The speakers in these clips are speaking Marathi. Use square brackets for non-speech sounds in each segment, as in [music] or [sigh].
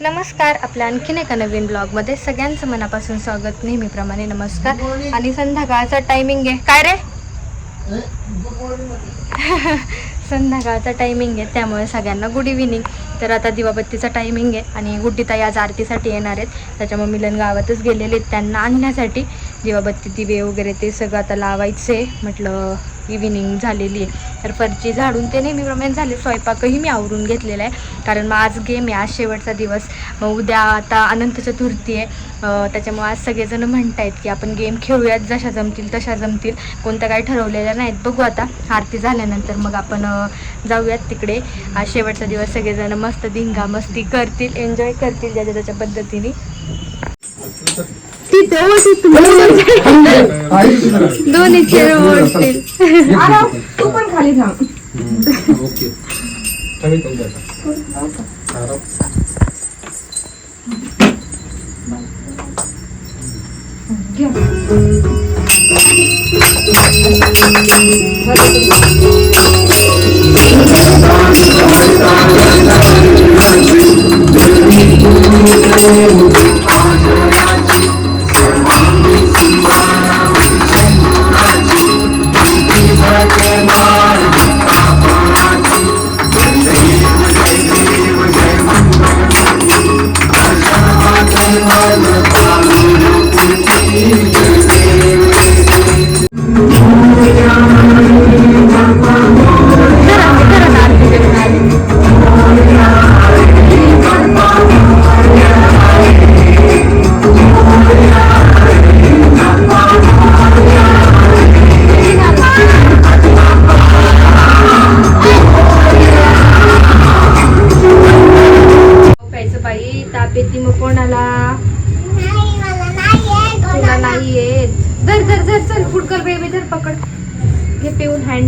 नमस्कार आपल्या आणखीन एका नवीन ब्लॉगमध्ये सगळ्यांचं मनापासून स्वागत. नेहमीप्रमाणे नमस्कार. आणि संध्याकाळचा टायमिंग आहे. काय रे? [laughs] संध्याकाळचा टायमिंग आहे त्यामुळे सगळ्यांना गुड इव्हिनिंग तर आता दिवाबत्तीचा टायमिंग आहे आणि गुड्डीताई आज आरतीसाठी येणार आहेत. त्याच्यामुळे मिलन गावातच गेलेले आहेत. त्यांना आणण्यासाठी दिवाबत्ती दिवे वगैरे ते सगळं आता लावायचे म्हटलं इव्हिनिंग झालेली आहे. तर फरची झाडून ते नेहमीप्रमाणे झाले. स्वयंपाकही मी आवरून घेतलेला आहे. कारण मग आज गेम आहे. आज शेवटचा दिवस. मग उद्या आता अनंत चतुर्थी आहे. त्याच्यामुळे आज सगळेजण म्हणतायत की आपण गेम खेळूयात. जशा जमतील तशा जमतील. कोणत्या काही ठरवलेल्या नाहीत. बघू आता. आरती झाल्यानंतर मग आपण जाऊयात तिकडे. आज शेवटचा दिवस. सगळेजण मस्त धिंगा मस्ती करतील. एन्जॉय करतील ज्याच्या त्याच्या पद्धतीने. तिथे दोन्ही खेळ ओढतील तू पण खाली थांब. ओके. कमी कमी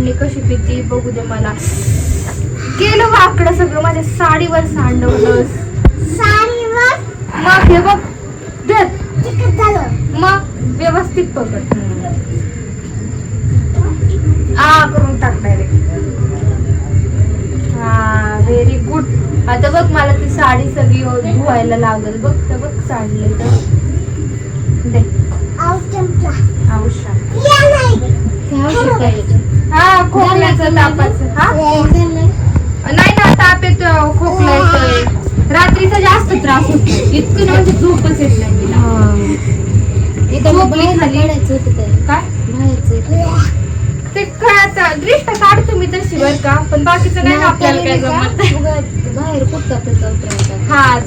हँडने कशी पिती बघू दे मला. गेलं वाकडं सगळं माझ्या साडीवर सांडवलंस मग हे बघ मग व्यवस्थित पकड आ करून टाक डायरेक्ट हा व्हेरी गुड आता बघ मला ती साडी सगळी धुवायला लागल. बघ तर बघ साडले तर दे औषध हा तापाचं हा? नाही. ना ताप येतो खोकला येतोय रात्रीचा जास्त त्रास होतो. इतकं ना म्हणजे झोपच येत नाही तिला. झोपली खाली. काय? ते काय आता दृष्ट काढतो मी तशी बर का. पण बाकीचं नाही आपल्याला काय जमत बाहेर कुठं हा.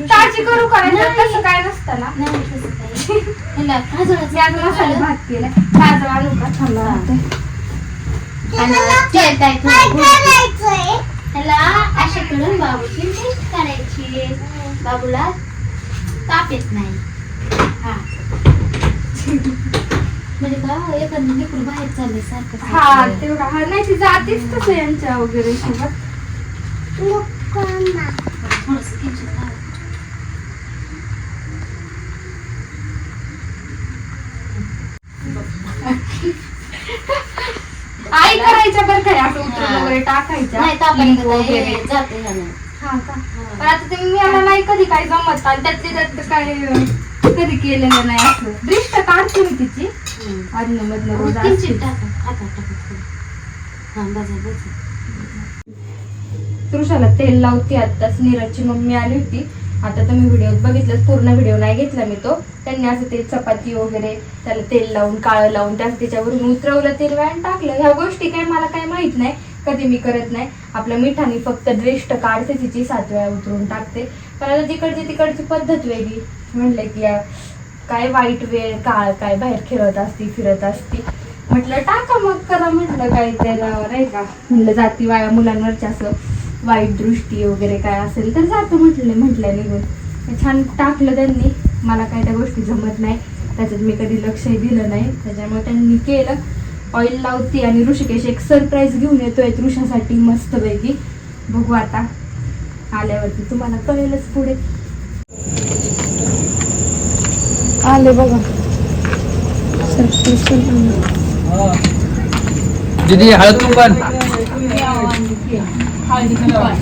काळजी करू करायचं तसं काय नसतं ना. मी आज मसाले भात केलाय ताजं आणू का? थांबा. राहते. ह्याला अशा करून बाबूची टेस्ट करायची बाबूला ताप येत नाही. हा. म्हणजे का एखादं लेकरू बाहेर चालले सारखं हा तेवढा. हा नाही ती जातेच तसं यांच्या वगैरे सोबत थोडस लावा. आई करायच्या बरं काय असं उतरून वगैरे टाकायच्या? नाही तापायला लिंबू वगैरे वगैरे. जाते ह्यानं. हा का? पण आता ते मी मला नाही कधी काय जमत. आणि त्यातले त्यात काय अं, कधी केलेलं नाही असं. दृष्ट काढते मी तिची. हम्म. आधनं मधनं रोज किंचित असते. टाका टाका. हा तृषाला तेल लावते आताच नीरजची मम्मी आली होती. आता तुम्ही व्हिडिओ बघितलं पूर्ण व्हिडिओ नाही घेतला मी तो. त्यांनी असं ते चपाती वगैरे त्याला तेल लावून काळं लावून त्याचं त्याच्यावरून उतरवलं तेल आणि टाकलं. ह्या गोष्टी काय मला काय माहीत नाही. कधी मी करत नाही. आपल्या मिठाने फक्त ड्रेस्ट काढते तिची सात वेळा उतरून टाकते. पण आता तिकडची तिकडची पद्धत वेगळी. म्हणलं की काय वाईट वेळ काळ काय बाहेर खेळत असती फिरत असती. म्हटलं टाका मग करा म्हटलं काय त्याला नाही का? म्हटलं जाती वाया मुलांवरच्या असं. वाईट दृष्टी वगैरे काय असेल तर जातं म्हटले म्हटलं निघून छान टाकलं त्यांनी. मला काय त्या गोष्टी जमत नाही. त्याच्यात मी कधी लक्षही दिलं नाही. त्याच्यामुळे त्यांनी केलं. ऑइल लावते आणि ऋषिकेश एक सरप्राईज घेऊन येतोय ऋषासाठी मस्तपैकी. बघू आता. आल्यावरती तुम्हाला कळेलच पुढे. आले बघा. दीदी हळद राहील करायचं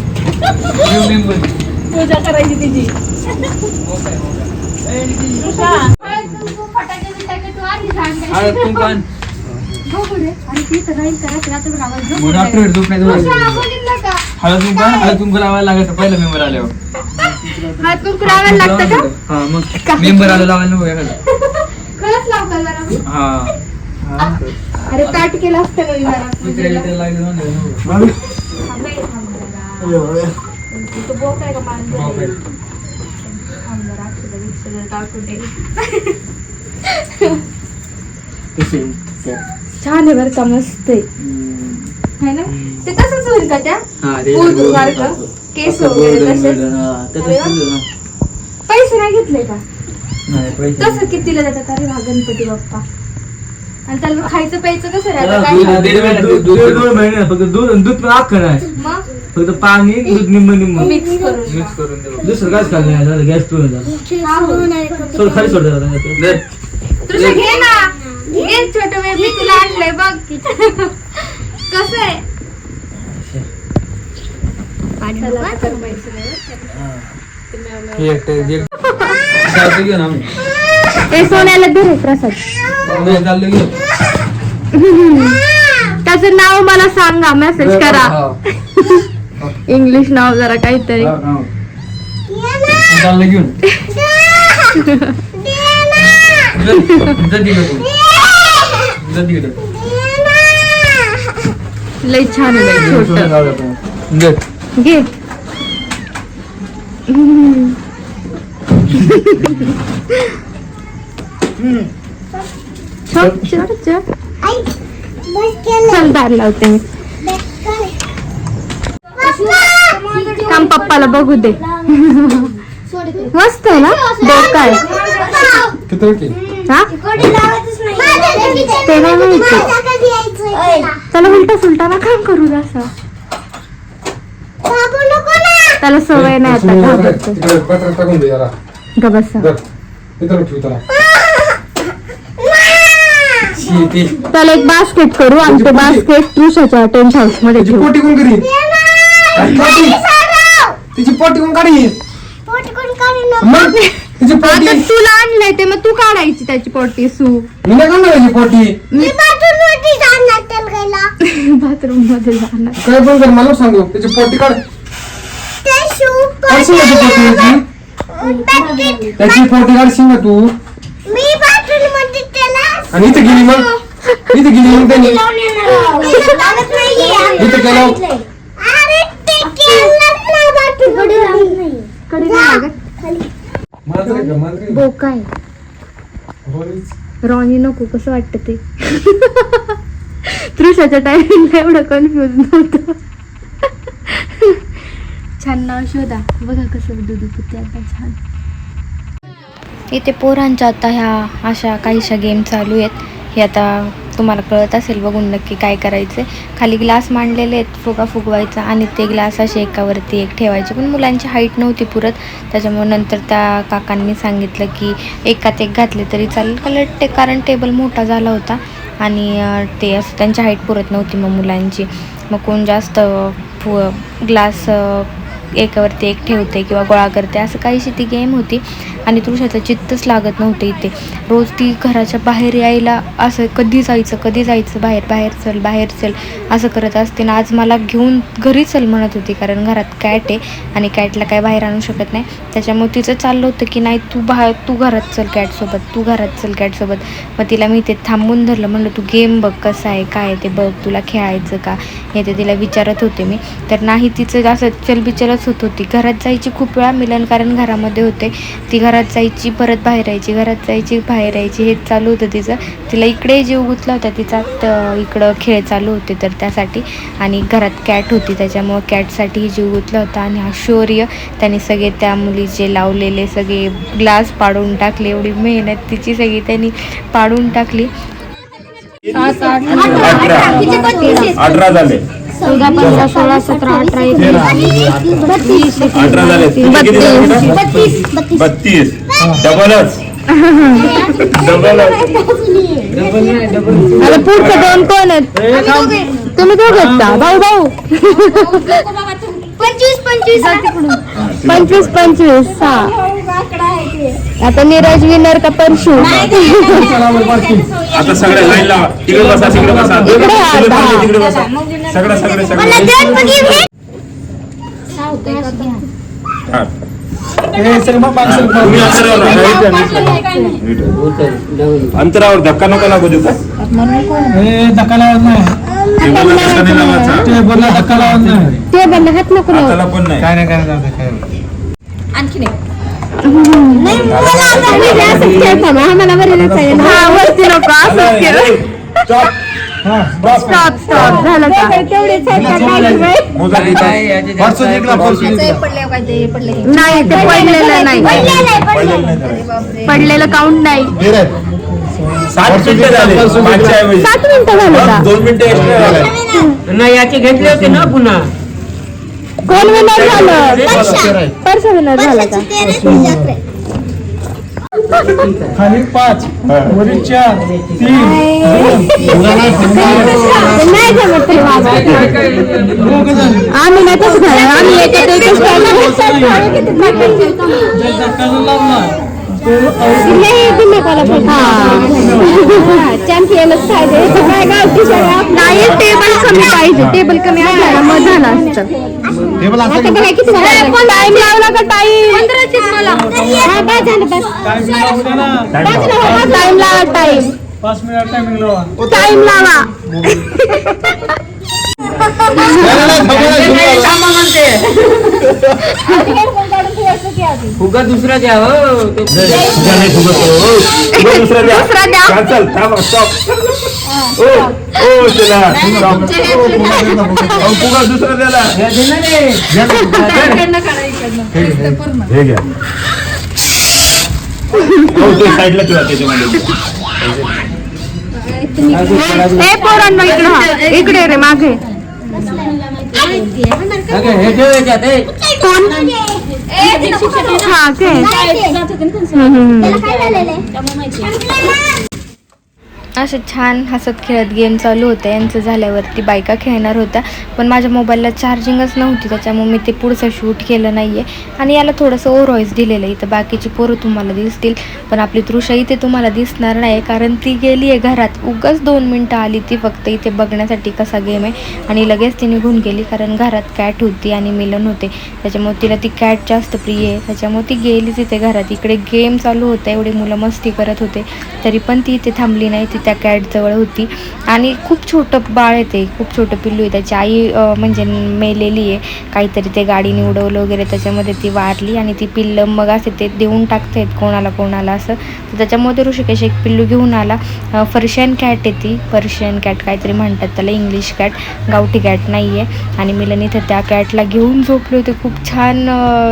झोप नाही तुम्हाला. बोलीन नका. हळद कुंकवान हळद कुंकू लावायला लागायचं पहिलं मेंबर आल्यावर. कुंकू लावायला लागतं हा मग मेंबर आलं लावायला नको एखादं. खरंच जरा? हा. अरे ताट केलं असतं नाही. थांब जरा. तू आहे का. थांब जरा, टाकून दे. छान आहे बरं का मस्त आहे है ना ते तसंच होईल का त्या हा, सारखं केस वगैरे तसेच. पैसे नाही घेतले का नाही, पैसे तसं कितीला देतात अरे वा गणपती बाप्पा आणि त्याला खायचं प्यायचं कसं रे? आता दूध- दीड महिना दूध- दूध- दोन दोन महिने फक्त दूध दूध पण अख्खं नाही मग? फक्त पाणी दूध निम्म निम्म. मिक्स करून मिक्स करून देऊ. दुसरं काहीच खाल्लं नाही झालं गॅस पिऊन झालं सोड. खाली सोड जरा त्याच्यात. दर. तुझं घे ना. घे छोट तुला आणलंय बघ. कसं आहे? त्याला आता करमायचं नाही. बरं. हे. एकटं- एक- चालतं घेऊन आम्ही. ए सोन्याला दे रे प्रसाद. त्याचं नाव मला सांगा मेसेज करा. इंग्लिश [laughs] नाव जरा काहीतरी तू. लय छान. घे [laughs] छोट छोट छोट चल दार लावते मी. थांब पप्पाला बघू दे. मस्त आहे ना? डोका आहे? हा? ते नाही. माहिती त्याला. उलटा सुलटा ना काम करू दे असं. त्याला सवय नाही आता. घाबरतो. तिकडे पत्रात टाकून दे जरा. ग बसा दर. तिथं ठेव त्याला. एक बास्केट करू आणि ते बास्केट तुळशाच्या टेंट हाऊसमध्ये तिची ठेवू. पोटी कोण पोटी तिची पोटी कोण काढीन? मग तिची पोटी तुला आणलंय ते मग तू काढायची त्याची पोटी सू. मी नाही पोटी. [laughs] बाथरूममध्ये जाणार काय पण कर मला सांगू. त्याची पोटी काढ. काढ पोटी. त्याची पोटी काढ शिंगा तू. आणि इथे गेली मग? इथे गेली मग त्यांनी? इथे केलं बोका आहे. रॉनी नको कसं वाटतं ते? तृषाच्या टायमिंगला एवढं कन्फ्युज नव्हतं. छान नाव शोधा. बघा कसं दुधू आता छान. इथे पोरांच्या आता ह्या अशा काहीशा गेम चालू आहेत. हे आता तुम्हाला कळत असेल बघून नक्की काय करायचं खाली ग्लास मांडलेले आहेत फुगा फुगवायचा आणि ते ग्लास असे एकावरती एक ठेवायचे. पण मुलांची हाईट नव्हती पुरत. त्याच्यामुळे नंतर त्या काकांनी सांगितलं की एकात एक घातले तरी चालेल. कारण ते कारण टेबल मोठा झाला होता आणि ते असं त्यांची हाईट पुरत नव्हती मग मुलांची. मग कोण जास्त फु ग्लास एकावरती एक ठेवते किंवा गोळा करते. असं काहीशी ती गेम होती आणि तुळशाचं चित्तच लागत नव्हतं इथे. रोज ती घराच्या बाहेर यायला असं कधी जायचं कधी जायचं बाहेर बाहेर चल बाहेर चल असं करत असते. ना आज मला घेऊन घरी चल म्हणत होती कारण घरात कॅट आहे आणि कॅटला काय बाहेर आणू शकत नाही. त्याच्यामुळे तिचं चाललं होतं की नाही तू बाहेर तू घरात चल कॅटसोबत तू घरात चल कॅटसोबत मग तिला मी ते थांबून धरलं. म्हणलं तू गेम बघ कसं आहे काय आहे ते बघ. तुला खेळायचं का? हे ते तिला विचारत होते मी. तर नाही तिचं असं चलबिचलच होत होती. घरात जायची खूप वेळा मिलन कारण घरामध्ये होते. ती घरात जायची परत बाहेर यायची घरात जायची बाहेर यायची हेच चालू होतं तिचं. तिला इकडे जीव गुतला होता. तिचा इकडं खेळ चालू होते तर त्यासाठी. आणि घरात कॅट होती त्याच्यामुळं कॅटसाठीही जीव गुतला होता. आणि हा शौर्य त्याने सगळे त्या मुलीचे लावलेले सगळे ग्लास पाडून टाकले. एवढी मेहनत तिची सगळी त्यांनी पाडून टाकली. अठरा झाले. चौदा पंधरा सोळा सतरा अठरा एकोणीस अठरा झाले? बत्तीस. डबलच. डबलच. आता पुढचे दोन कोण आहेत? तुम्ही दोघ आहेत का? भाऊ भाऊ. पंचवीस पंचवीस. पंचवीस पंचवीस. हा. आता नीरज विनर का परशु. आता सगळे लाईन लावा तिकडे बसा तिकडे बसा इकडे तिकडे. बसा, तिकडे बसा सगळं सगळे सगळे हा. हे तुम्ही. अंतरावर राहा. अंतरावर धक्का नको लागू देऊ का हे धक्का लावत नाही टेबलला धक्का नाही लावायचा टेबलला धक्का लावत नाही टेबलला हात नको लावू. हाताला पण नाही काय नाही आम्हाला हा वरती नको असंच. हा. स्टॉप स्टॉप झालं का तेवढेच नाही ते पडलेलं नाही पडलेलं नाही धरायचं. पडलेलं काउंट नाही. सात मिनिटं झाले दोन मिनिटं नाही याचे घेतले होते ना पुन्हा कोण विनर झालं. परस विनर झाला का खाली पाच वरील चार तीन. नाही जमत. आम्ही नाही तसं झालं आम्ही याच्यात एकच जे धक्का नाही लावला, तो चॅम्पियनच पाहिजे काय गावठी शाळा नाही टेबल कमी पाहिजे टेबल कमी असला मग झालं असतं टेबल असं आता बघा किती टाइम लावला का टाइम टाइम लावू द्या ना. टाइम लावा टाइम पाच मिनिट टायमिंग लावा टाइम लावा फुगा दुसरा द्या हो. ते फुगा नाही फुगा तो. हो. फुगा दुसरा द्या. दुसरा द्या. Cancel. थांबा स्टॉप ओ ओ चला. stop. अहो, फुगा दुसरा द्याला हे घ्या. हो ते साईडला ठेवा त्याच्यामध्ये. हे पोरांना इकडे हा. इकडे रे मागे. अगं, हे ठेव याच्यात ए. कोण? हा ते. हम्म, हम्म, हम्म. असे छान हसत खेळत गेम चालू होतं. यांचं झाल्यावरती बायका खेळणार होत्या. पण माझ्या मोबाईलला चार्जिंगच नव्हती. त्याच्यामुळे मी ते पुढचं शूट केलं नाही आहे आणि याला थोडंसं ओव्हर दिलेलं आहे. इथं बाकीची पोरं तुम्हाला दिसतील. पण आपली तृषा इथे तुम्हाला दिसणार नाही. कारण ती गेली आहे घरात. उगाच दोन मिनटं आली ती फक्त इथे बघण्यासाठी कसा गेम आहे. आणि लगेच ती निघून गेली. कारण घरात कॅट होती आणि मिलन होते. त्याच्यामुळे तिला ती कॅट जास्त प्रिय आहे. त्याच्यामुळे ती गेली तिथे घरात. इकडे गेम चालू होता. एवढे मुलं मस्ती करत होते. तरी पण ती इथे थांबली नाही. तिथे त्या कॅटजवळ होती. आणि खूप छोटं बाळ आहे ते खूप छोटं पिल्लू आहे. त्याची आई म्हणजे मेलेली आहे. काहीतरी ते गाडीने उडवलं वगैरे त्याच्यामध्ये ती वारली आणि ती पिल्लं मग असे ते देऊन टाकतायत कोणाला कोणाला असं. तर त्याच्यामध्ये ऋषिकेश एक पिल्लू घेऊन आला. पर्शियन कॅट आहे ती. पर्शियन कॅट काहीतरी म्हणतात त्याला इंग्लिश कॅट. गावठी कॅट नाही आहे आणि मिलन इथं त्या कॅटला घेऊन झोपली होती. खूप छान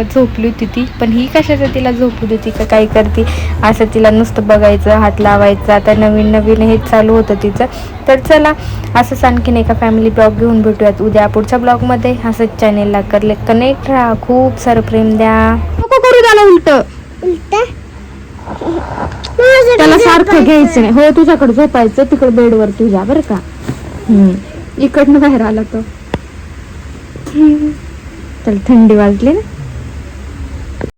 झोपली होती ती. पण ही कशाचं तिला झोपली होती का? काय करते? असं तिला नुसतं बघायचं हात लावायचं. आता नवीन नवीन हेच चालू होतं तिचं. तर चला असंच आणखीन एका फॅमिली ब्लॉग घेऊन भेटूयात उद्या पुढच्या ब्लॉगमध्ये असंच चॅनेलला करले कनेक्ट राहा. खूप सारं प्रेम द्या. नको करू त्याला उलट. [laughs] त्याला सारखं घ्यायचं नाही. हो तुझ्याकडे झोपायचं तिकडे बेडवर तुझ्या बरं का. हम्म. इकडनं बाहेर आला तो. त्याला थंडी वाजली ना?